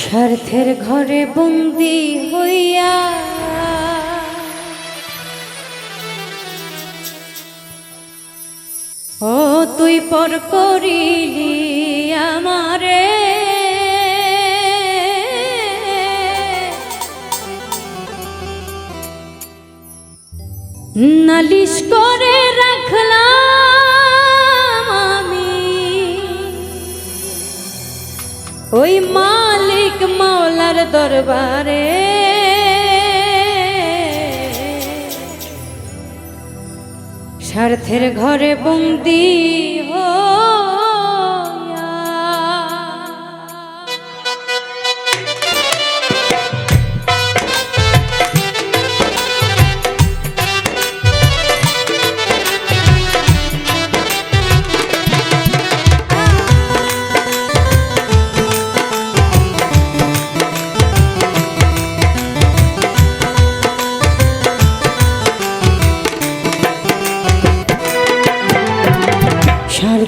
স্বার্থের ঘরে বন্দি হইয়া ও তুই পর করিলি আমারে। নালিশ করে রাখলাম আমি। ওই মাওলার দরবারে স্বার্থের ঘরে বন্দি হইয়া।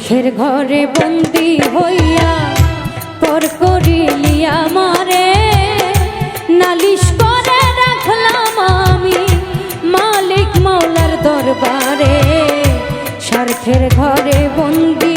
স্বার্থের ঘরে বন্দি হইয়া পর করিলি মারে নালিশ করে রাখলাম আমি মালিক মাওলার দরবারে। স্বার্থের ঘরে বন্দি